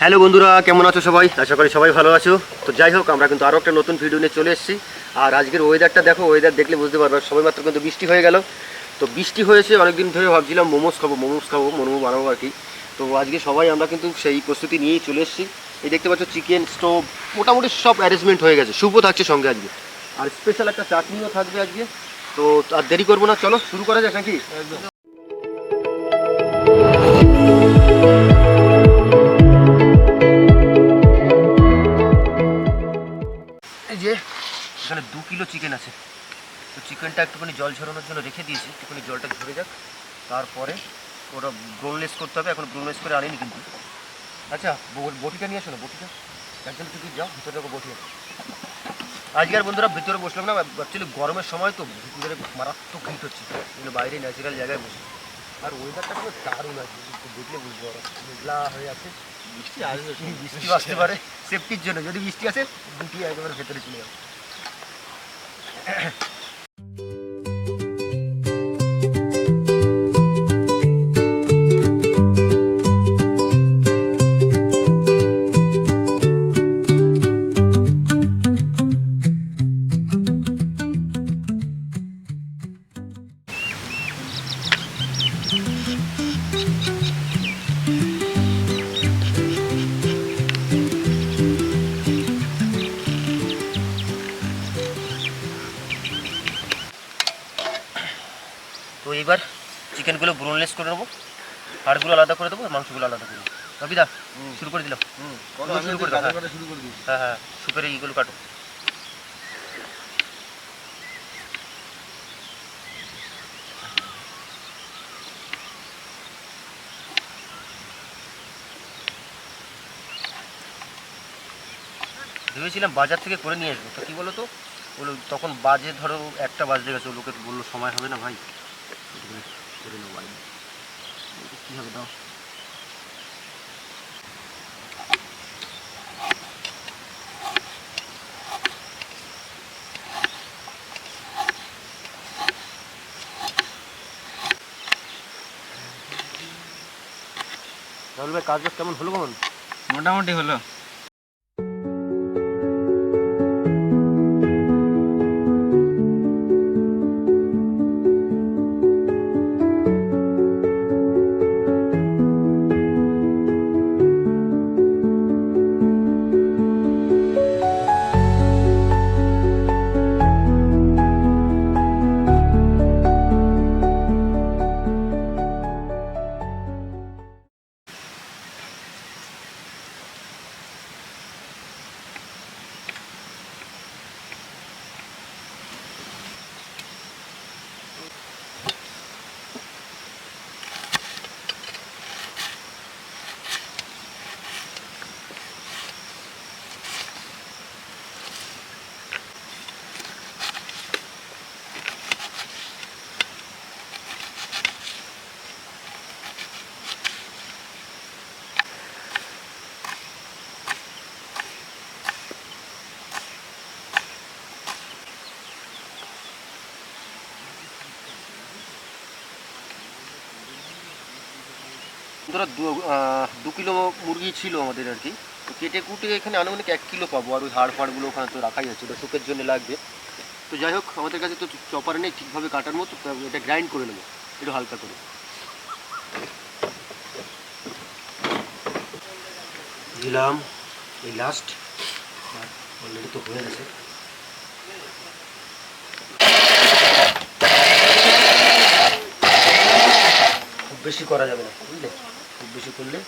Hello বন্ধুরা, কেমন আছো সবাই? আশা করি সবাই ভালো আছো। তো যাই হোক, আমরা কিন্তু আরও একটা নতুন ভিডিও নিয়ে চলে এসেছি। আর আজকের ওয়েদারটা দেখো ওয়েদার দেখলে বুঝতে পারবে সবাই মাত্র কিন্তু বৃষ্টি হয়ে গেল। তো বৃষ্টি হয়েছে, অনেকদিন ধরে ভাবছিলাম মোমোস খাব মোমোস খাব, মোমো বানাবো আর কি। তো আজকে সবাই আমরা কিন্তু সেই প্রস্তুতি নিয়েই চলে এসেছি। এই দেখতে পাচ্ছ চিকেন স্টোভ মোটামুটি সব অ্যারেঞ্জমেন্ট হয়ে গেছে। শুভ থাকছে সঙ্গে আজকে। আর স্পেশাল একটা চাটনিও থাকবে আজকে। তো আর দেরি করব না, চলো, শুরু করা যাক নাকি? এখানে দু কিলো চিকেন আছে তো চিকেনটা একটুখানি জল ঝরানোর জন্য রেখে দিয়েছি একটুখানি জলটা ঝরে যাক তারপরে ওটা ব্রোনলেস করতে হবে এখন ব্রোনলেস করে আনিনি কিন্তু আচ্ছা বটিটা নিয়ে আসো না বটিটা একজন তুমি যাও ভিতরে বটি আজকে আর বন্ধুরা ভিতরে বসলাম না অ্যাকচুয়ালি গরমের সময় তো ভিতরে মারাত্মক হিট হচ্ছে কিন্তু বাইরে ন্যাচারাল জায়গায় বসে আর ওয়েদারটা পুরো দারুণ আছে একটু দেখলে বুঝব মেঘলা হয়ে আছে বৃষ্টি আসবে বৃষ্টি আসতে পারে সেফটির জন্য যদি বৃষ্টি আসে দুটি একেবারে ভেতরে চলে যাবে フッ。আলাদা করে দেবো মাংসগুলো আলাদা করে রবিদা শুরু করে দিলাম শুরু করে দাও হ্যাঁ। হ্যাঁ হ্যাঁ সুপের এইগুলো কাটো। ভেবেছিলাম বাজার থেকে করে নিয়ে আসব তো কী বলো তো? বলো তখন বাজে ধরো একটা বাজতে গেছে লোকে বলল সময় হবে না ভাই। করে নেব বাড়ি কী হবে দাও? রাহুল ভাই কাজ কেমন হলো কেমন মোটামুটি হলো। ধরো দু- কিলো মুরগি ছিল আমাদের আর কি। তো কেটে কুটে এখানে আনুমানিক এক কিলো পাবো, আর ওই হাড় ফাড়গুলো ওখানে তো রাখাই আছে, ওটা শুকের জন্য লাগবে। তো যাই হোক, আমাদের কাছে তো চপার নেই, ঠিকভাবে কাটার মতো এটা গ্রাইন্ড করে নেব, একটু হালকা করে। দিলাম, এই লাস্ট অলরেডি তো হয়ে গেছে। বেশি করা যাবে না, বুঝলে? খুব বেশি করলে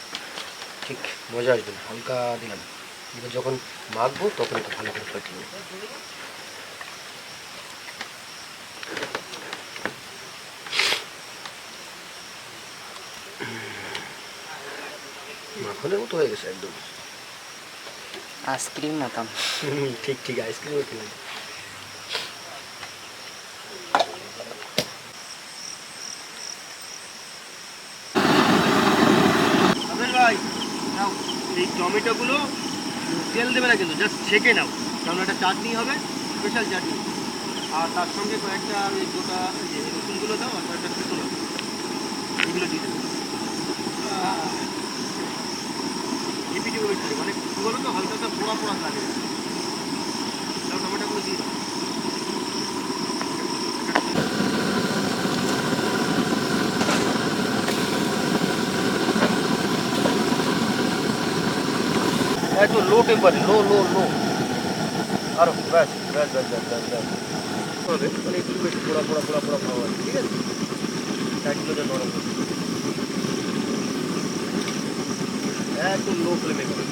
ঠিক মজা আসবে না হালকা দিলাম। এবার যখন মাখবো তখন একটু ভালো করে ফাটিয়ে নেব। মাখনের মতো হয়ে গেছে একদম। আইসক্রিম মতন হুম, ঠিক ঠিক আইসক্রিমও খেলাম ভাই নাও এই টমেটোগুলো তেল দেবে না কিন্তু জাস্ট ছেঁকে নাও। কারণ একটা চাটনি হবে স্পেশাল চাটনি। আর তার সঙ্গে কয়েকটা আমি গোটা যে রসুনগুলো দাও, আর কয়েকটা দাও এগুলো দিয়ে দেবে। এপিটি পোড়া পোড়া লাগে। টমেটোগুলো দিয়ে দাও একটু লো টেম্পারে লো লো লো আরও ব্যাস ব্যাস ব্যাস ব্যাস ব্যাস ব্যাস মানে একটু বেশি পোড়া পোড়া পোড়া পোড়া আছে ঠিক আছে? একদম নরম হবে। একদম লো ফ্লেমে করে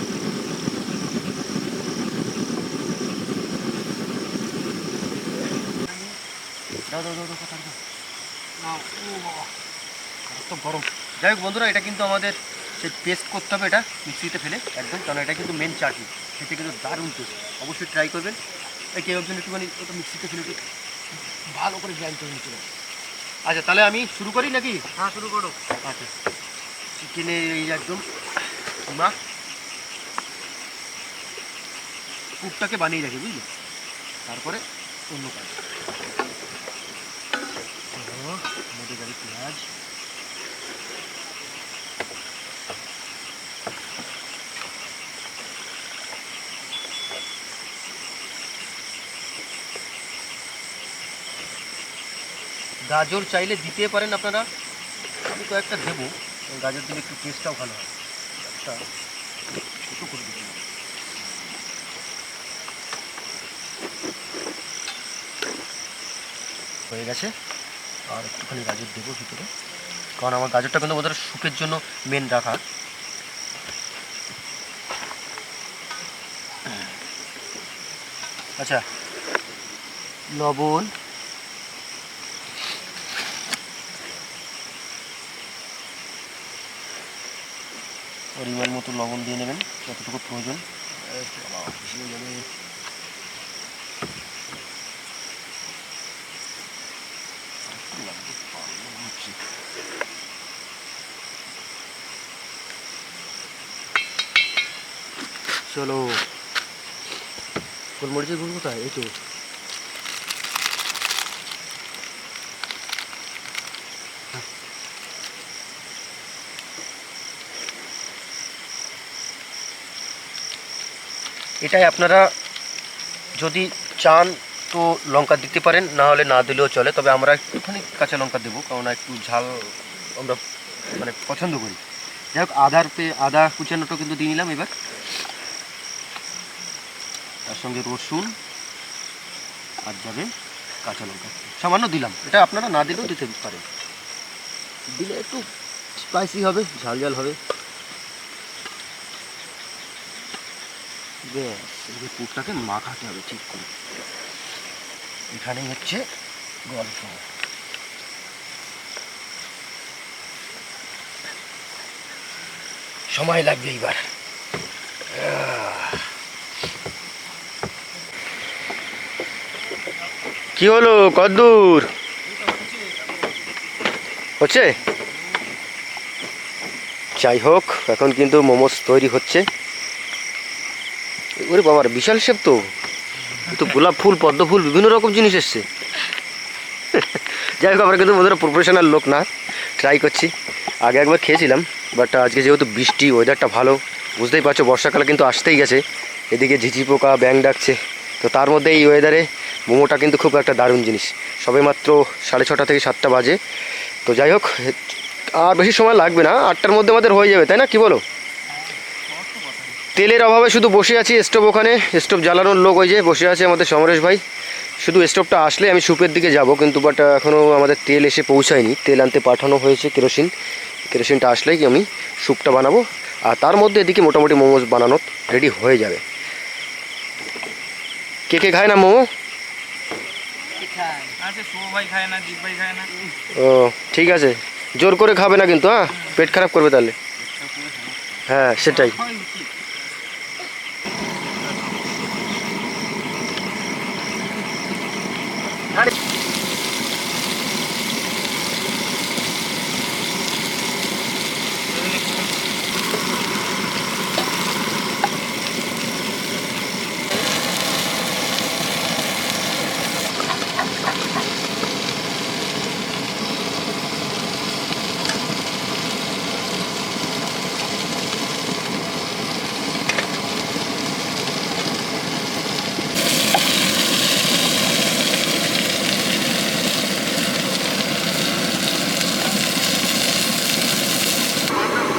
দাও দাও দাও দাও দাও নাও ও বাবা। গরম। যাই হোক বন্ধুরা এটা কিন্তু আমাদের সেই পেস্ট করতে হবে এটা মিক্সিতে ফেলে একদম কারণ এটা কিন্তু মেন চাটনি। খেতে কিন্তু দারুণ টেস্ট অবশ্যই ট্রাই করবেন। এই কেউ একজন একটুখানি ওটা মিক্সিতে ফেলে ভালো করে গ্রাইন্ড করে নিতে আচ্ছা তাহলে আমি শুরু করি নাকি? হ্যাঁ শুরু করো। আচ্ছা। চিকেনের এই একদম মা পুরটাকে বানিয়ে রাখি বুঝলি? তারপরে অন্য কাজ। মধ্যে যাবে পেঁয়াজ। গাজর চাইলে দিতে পারেন আপনারা। আমি কয়েকটা দেবো। গাজর দিলে একটু টেস্টটাও ভালো হয়। একটা একটু করে দিতে হয়ে গেছে। আর একটুখানি গাজর দেবো ভিতরে। কারণ আমার গাজরটা কিন্তু ওদের শুকের জন্য মেন রাখা। আচ্ছা লবণ। পরিমাণ মতো লবণ দিয়ে নেবেন যতটুকু প্রয়োজন। চলো। গোলমরিচের গুঁড়ো কোথায়? এই তো। এটাই আপনারা যদি চান তো লঙ্কা দিতে পারেন, না হলে না দিলেও চলে। তবে আমরা একটুখানি কাঁচা লঙ্কা দেবো, কারণ একটু ঝাল আমরা মানে পছন্দ করি। যাই হোক আদার পে আদা কুচানোটা কিন্তু দিয়ে নিলাম এবার। তার সঙ্গে রসুন আর যাবে কাঁচা লঙ্কা। সামান্য দিলাম। এটা আপনারা না দিলেও দিতে পারেন। দিলে একটু স্পাইসি হবে, ঝাল ঝাল হবে। ব্যাস এবার পুরটাকে মাখাতে হবে ঠিক করে। এখানেই হচ্ছে গল্প। সময় লাগবে এইবার। কি হলো কদ্দূর? হচ্ছে? যাই হোক, এখন কিন্তু মোমোস তৈরি হচ্ছে। ওরে বাবার বিশাল শেপ তো। তো গোলাপ ফুল, পদ্ম ফুল, বিভিন্ন রকম জিনিস এসছে। যাই হোক, আমরা কিন্তু বন্ধুরা প্রফেশনাল লোক না। ট্রাই করছি। আগে একবার খেয়েছিলাম বাট আজকে যেহেতু বৃষ্টি ওয়েদারটা ভালো, বুঝতেই পারছ, বর্ষাকালে কিন্তু আসতেই গেছে। এদিকে ঝিঝি পোকা ব্যাং ডাকছে। তো তার মধ্যে এই ওয়েদারে মোমোটা কিন্তু খুব একটা দারুণ জিনিস। সবে মাত্র সাড়ে ছটা থেকে সাতটা বাজে। তো যাই হোক, আর বেশি সময় লাগবে না, আটটার মধ্যে আমাদের হয়ে যাবে, তাই না? কি বলো? তেলের অভাবে শুধু বসে আছি স্টোভ ওখানে। স্টোভ জ্বালানোর লোক ওই যে বসে আছে আমাদের সমরেশ ভাই। শুধু স্টোভটা আসলে আমি সুপের দিকে যাব কিন্তু বাট এখনও আমাদের তেল এসে পৌঁছায়নি। তেল আনতে পাঠানো হয়েছে কেরোসিন। কেরোসিনটা আসলেই আমি স্যুপটা বানাবো। আর তার মধ্যে এদিকে মোটামুটি মোমোজ বানানো রেডি হয়ে যাবে। কে কে খায় না মোমো? ও, ঠিক আছে। জোর করে খাবে না কিন্তু হ্যাঁ? পেট খারাপ করবে তাহলে। হ্যাঁ সেটাই। 誰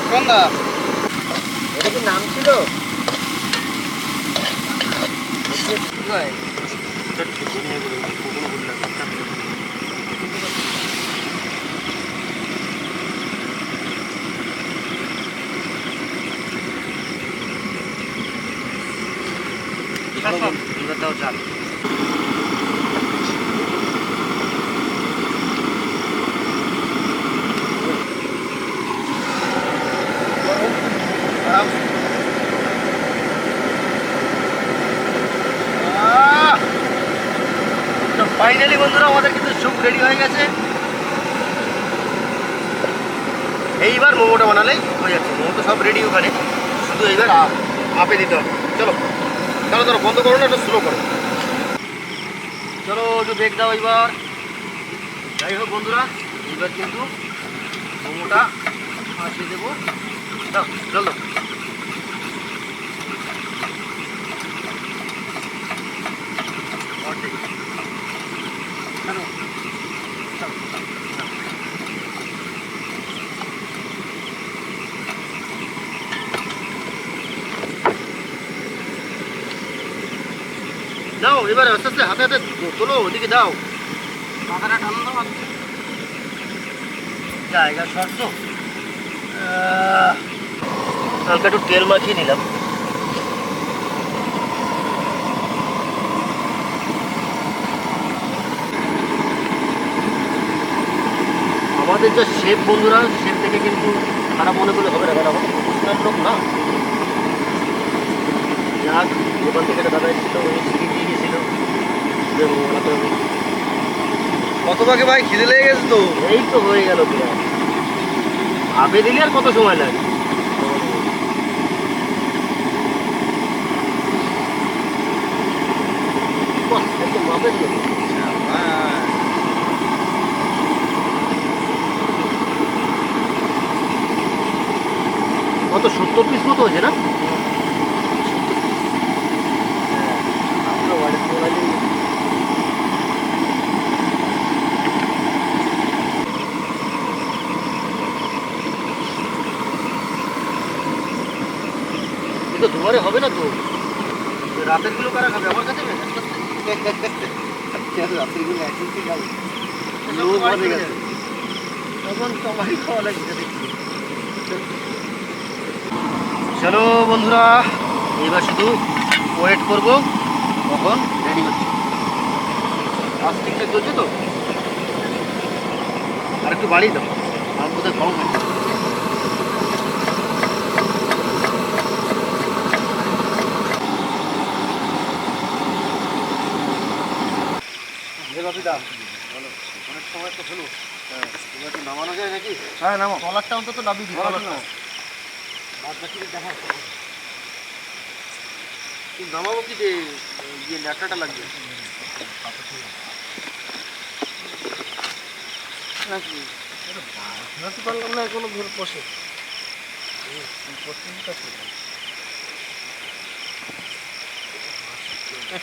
হয় উচিত কোনটা এটা কি নাম ছিল এবার দাও চাল ফাইনালি বন্ধুরা, আমাদের কিন্তু স্যুপ রেডি হয়ে গেছে। এইবার মোমোটা বানালেই হয়ে যাচ্ছে। মোমো তো সব রেডি ওখানে। শুধু এইবার আপ দিতে হবে। চলো চলো চলো, বন্ধ করো না, একটু স্লো করো। চলো, একটু বেগ দাও এইবার। যাই হোক বন্ধুরা, এইবার কিন্তু মোমোটা আসিয়ে দেবো। দাও দাও এবার আস্তে আস্তে হাতে হাতে তোলো ওদিকে দাও। মাথাটা ঠান্ডা আছে জায়গা শর্ত। হালকা একটু তেল মাখিয়ে নিলাম। আমাদের যে শেফ বন্ধুরা শেফ থেকে কিন্তু খারাপ মনে করলে হবে না কারণ আমাদের প্রফেশনাল লোক না। যাক দোকান থেকে দাদা এসেছিল ওই সিঁড়ি দিয়ে গেছিল যে বানাতে হবে কত বাকি ভাই? খিদে লেগে গেছে তো। এই তো হয়ে গেল ভাবে দিলে আর কত সময় লাগে। কত সত্তর পিস মতো হয়েছে না আমরা বাড়িতে মোবাইলে দুবারে হবে না তো। রাতেরগুলো কারা খাবে? আমার কাছে নেই, আস্তে আস্তে। একদিন খাব লোক অনেক আছে। তখন সবারই খাওয়া লাগছে চলো বন্ধুরা এবার শুধু ওয়েট করব কখন রেডি হচ্ছে। আজ ঠিকঠাক চলছে তো? আর একটু বাড়িয়ে দাও। আমার বোধহয় কম হয়েছে অনেক সময় তো হলো। এবার কি নামানো যায় নাকি? হ্যাঁ নামো। কলারটা অন্তত নামিয়ে দিই। কলারটা নাও। বাদ বাকি দেখা নামাবো কি যে ইয়ে ন্যাকড়াটা লাগবে? নাকি? নাকি পারলাম না এখনও ধরে বসে।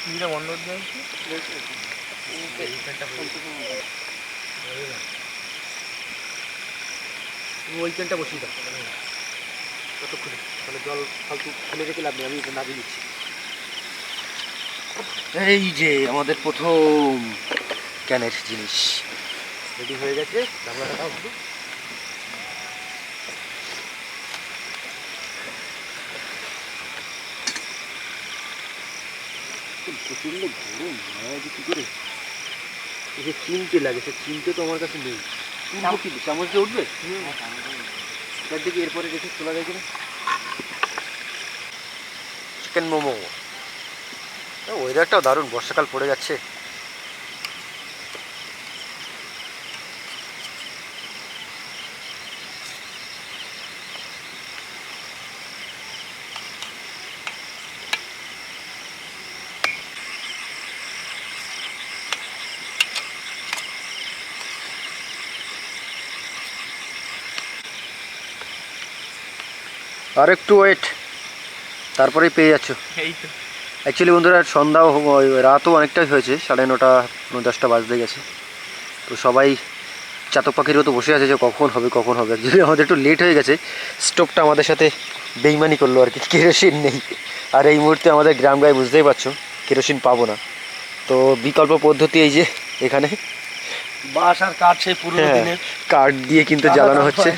টিভিটা বন্ধ করে দিয়েছি ওইখানটা বসিয়ে দাও। ততক্ষণে তাহলে জল ফালতু ফেলে রেখে লাভ নেই আমি নামিয়ে দিচ্ছি এই যে আমাদের প্রথম ক্যানের জিনিস। রেডি হয়ে গেছে গামলাটা দাও শুধু। প্রচণ্ড গরম হয় যে করে? যে চিনতে লাগে সে চিনতে তো আমার কাছে নেই। তুলবো কি চামচ দিয়ে উঠবে। তার দিকে এরপরে রেখে তোলা যায় কিনা? চিকেন মোমো। ওয়েদারটাও দারুণ বর্ষাকাল পড়ে যাচ্ছে। আর একটু ওয়েট তারপরেই পেয়ে যাচ্ছ। এই তো। অ্যাকচুয়ালি বন্ধুরা সন্ধ্যাও রাতও অনেকটাই হয়েছে সাড়ে নটা দশটা বাজতে গেছে। তো সবাই চাতক পাখির মতো বসে আছে যে কখন হবে কখন হবে। অ্যাকচুয়ালি আমাদের একটু লেট হয়ে গেছে স্টোভটা আমাদের সাথে বেইমানি করল আর কি কেরোসিন নেই। আর এই মুহূর্তে আমাদের গ্রাম গায়ে বুঝতেই পারছ কেরোসিন পাবো না। তো বিকল্প পদ্ধতি এই যে এখানে। বাস আর কাঠ সেই পুরোনো হ্যাঁ, কাঠ দিয়ে কিন্তু জ্বালানো হচ্ছে।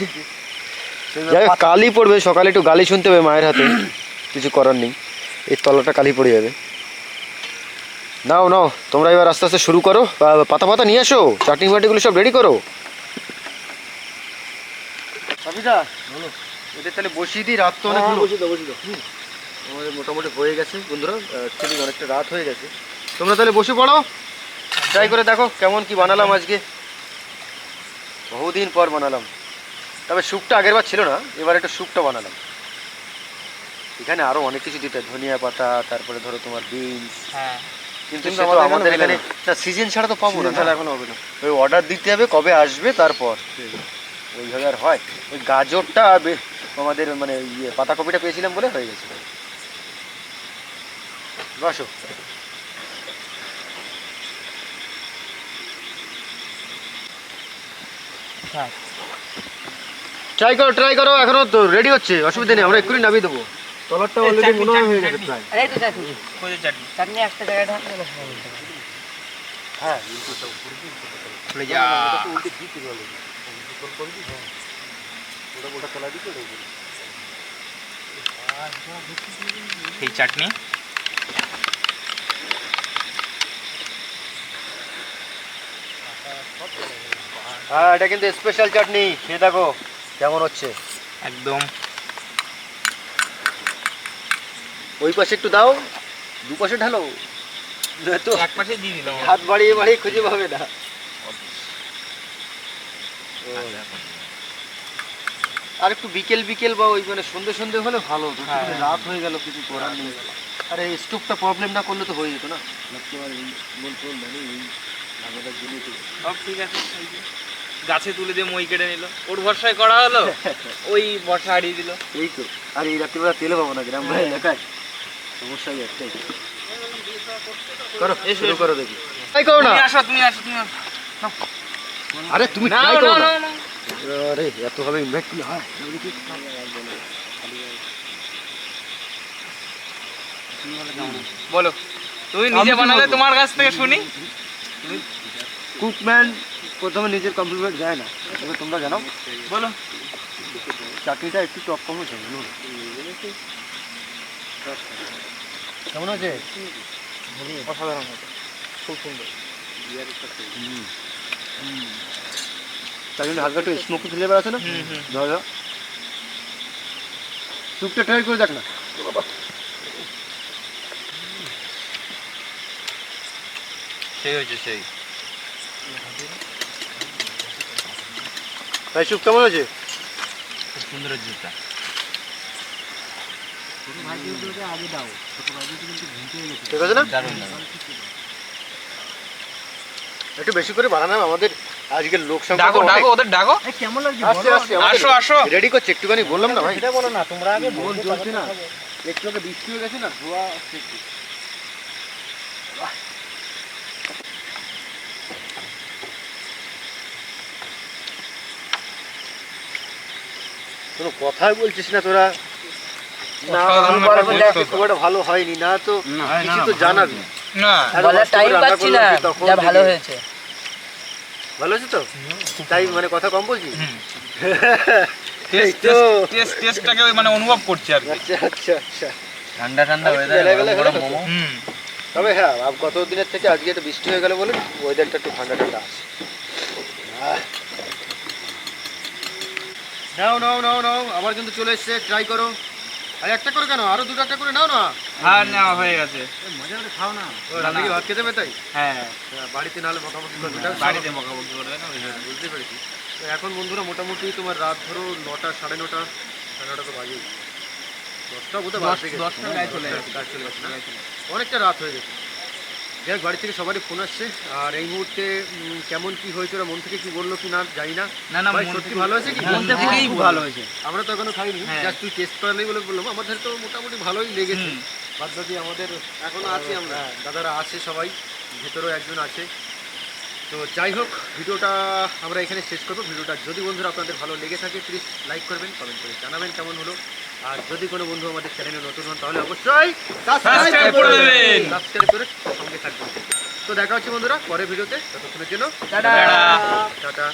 যাই হোক, কালই পড়বে সকালে একটু গালি শুনতে হবে মায়ের হাতে। কিছু করার নেই। এই তলাটা কালি পড়ে যাবে। নাও নাও তোমরা এবার আস্তে আস্তে শুরু করো। পাতা পাতা নিয়ে আসো চাটনি ফাটনিগুলো সব রেডি করো। বলো। এদের তাহলে বসিয়ে দিই রাত তো অনেক হ্যাঁ, হলো। বসিয়ে দাও, বসিয়ে দাও। আমাদের মোটামুটি হয়ে গেছে বন্ধুরা। অ্যাকচুয়ালি অনেকটা রাত হয়ে গেছে। তোমরা তাহলে বসে পড়ো। ট্রাই করে দেখো কেমন কি বানালাম আজকে। বহুদিন পর বানালাম। তবে স্যুপটা আগের বার ছিল না এবার একটু স্যুপটা বানালাম। এখানে আরও অনেক কিছু দিতে হয়, ধনিয়া পাতা তারপরে ধরো তোমার বিনস হ্যাঁ। কিন্তু আমাদের এখানে না। সিজন ছাড়া তো পাবো না ছাড়া এখন হবে না। ওই অর্ডার দিতে হবে কবে আসবে তারপর। ওইভাবে আর হয়। ওই গাজরটা আমাদের মানে ইয়ে পাতাকপিটা পেয়েছিলাম বলে হয়ে গেছিল বসো হ্যাঁ। ট্রাই করো ট্রাই করো এখনও তো রেডি হচ্ছে অসুবিধা নেই আমরা এক্ষুনি নামিয়ে দেবো। তলারটা অলরেডি মনে হয় হয়ে গেছে প্রায়। এই তো চাটনি। কোথায় চাটনি? চাটনি একটা জায়গায় ঢাকলে। হ্যাঁ। খুলে যা উল্টে দিতে কল করবি হ্যাঁ ওটা ওটা তলা দিতে এই চাটনি। হ্যাঁ এটা কিন্তু স্পেশাল চাটনি খেয়ে দেখো। কেমন হচ্ছে? একদম। ওই পাশে একটু দাও দু পাশে ঢালো। তো এক পাশে দিয়ে দিলাম হাত বাড়িয়ে বাড়িয়ে খুঁজে পাবে না। আর একটু বিকেল বিকেল বা ওই মানে সন্ধে সন্ধে হলে ভালো হতো। হ্যাঁ। রাত হয়ে গেল কিছু করার নেই। আরে এই স্টোভটা প্রবলেম না করলে তো হয়ে যেত না। সব ঠিক আছে গাছে তুলে দিয়ে মই কেটে নিল। ওর ভরসায় করা হলো? ওই বর্ষা হারিয়ে দিল। এই তো। আর এই রাত্রিবেলা তেলে পাবো না গ্রাম বাড়ি এলাকায়। সমস্যাই একটাই? করো শুরু করো দেখি। তাই করো না। আসো তুমি আসো তুমি আরে তুমি না না আরে এত ভাবে ইনভাইট করলে হয়? বলো তুমি নিজে বানালে তোমার কাছ থেকে শুনি? কুকম্যান প্রথমে নিজের কমপ্লিমেন্ট যায় না। তবে তোমরা জানো বলো। চাকরিটা একটু টপ কম বুঝলো কেমন আছে? অসাধারণ খুব সুন্দর। তার জন্য হালকা একটু স্মোকি ফ্লেভার আছে না? ধর স্যুপটা ট্রাই করে দেখ না। সেই হয়েছে সেই। ভাই কেমন আছে খুব সুন্দর জুতা ঠিক আছে না? একটু বেশি করে বানানো আমাদের আজকের লোক ডাকো ডাকো ওদের ডাকো। কেমন লাগছে? আসছে আসছে আসো আসো। রেডি করছে একটুখানি বললাম না ভাই। বলো না তোমরা আগে চলছে না। একটু আগে বৃষ্টি হয়ে গেছে না ধোয়া কোনো কথাই বলছিস না তোরা। না অসাধারণ আমার একটা দেখ, বস্তু। খুব একটা ভালো হয়নি না তো কিছু তো জানাবি না। আর বলার কষ্ট করে টাইম পাচ্ছি না যা ভালো হয়েছে। ভালো আছে তো? তাই মানে কথা কম বলছি হুম। এই টেস্ট তো। টেস্ট টেস্টটাকে মানে অনুভব করছি আর আচ্ছা আচ্ছা আচ্ছা। ঠান্ডা ঠান্ডা আর একটু বেলায় বেলায় হলে হতো। হুম। তবে হ্যাঁ গত দিনের থেকে আজকে একটু বৃষ্টি হয়ে গেল বলে ওয়েদারটা একটু ঠান্ডা ঠান্ডা আছে। নাও নাও নাও নাও আবার কিন্তু চলে এসছে ট্রাই করো। আর একটা করে কেন? আরও দুটো একটা করে নাও না? হ্যাঁ নেওয়া হয়ে গেছে। মজা করে খাও না। ও রাতে কি ভাত খেতে হবে তাই? হ্যাঁ। বাড়িতে নাহলে বকাবকি করবে এটা বাড়িতে বকাবকি করবে না? হ্যাঁ, বুঝতে পেরেছি। তো এখন বন্ধুরা মোটামুটি তোমার রাত ধরো নটা সাড়ে নটা সাড়ে নটা তো বাজে দশটা বোধহয় দশ- বাজতে গেছে। দশটার গায়ে চলে গেছে। না? অনেকটা রাত হয়ে গেছে। যাই বাড়ি থেকে সবারই ফোন আসছে। আর এই মুহূর্তে কেমন কি হয়েছে ওরা মন থেকে কি বলল কি না জানি না। না না সত্যি ভালো হয়েছে কি? হ্যাঁ, মন থেকেই ভালো হয়েছে। আমরা তো এখনও খাইনি। হ্যাঁ। জাস্ট তুই টেস্ট করালেই বলে বললাম আমাদের তো মোটামুটি ভালোই লেগেছে। বাদ বাকি আমাদের এখনও আছি আমরা। দাদারা আছে সবাই ভেতরেও একজন আছে। তো যাই হোক ভিডিওটা আমরা এখানে শেষ করব। ভিডিওটা যদি বন্ধুরা আপনাদের ভালো লেগে থাকে প্লিজ লাইক করবেন কমেন্ট করে জানাবেন কেমন হলো। আর যদি কোনো বন্ধু আমাদের চ্যানেলে নতুন হন তাহলে অবশ্যই সাবস্ক্রাইব করে দেবেন। সাবস্ক্রাইব করে সঙ্গে থাকবেন তো দেখা হচ্ছে বন্ধুরা পরের ভিডিওতে ততক্ষণের জন্য টাটা। টাটা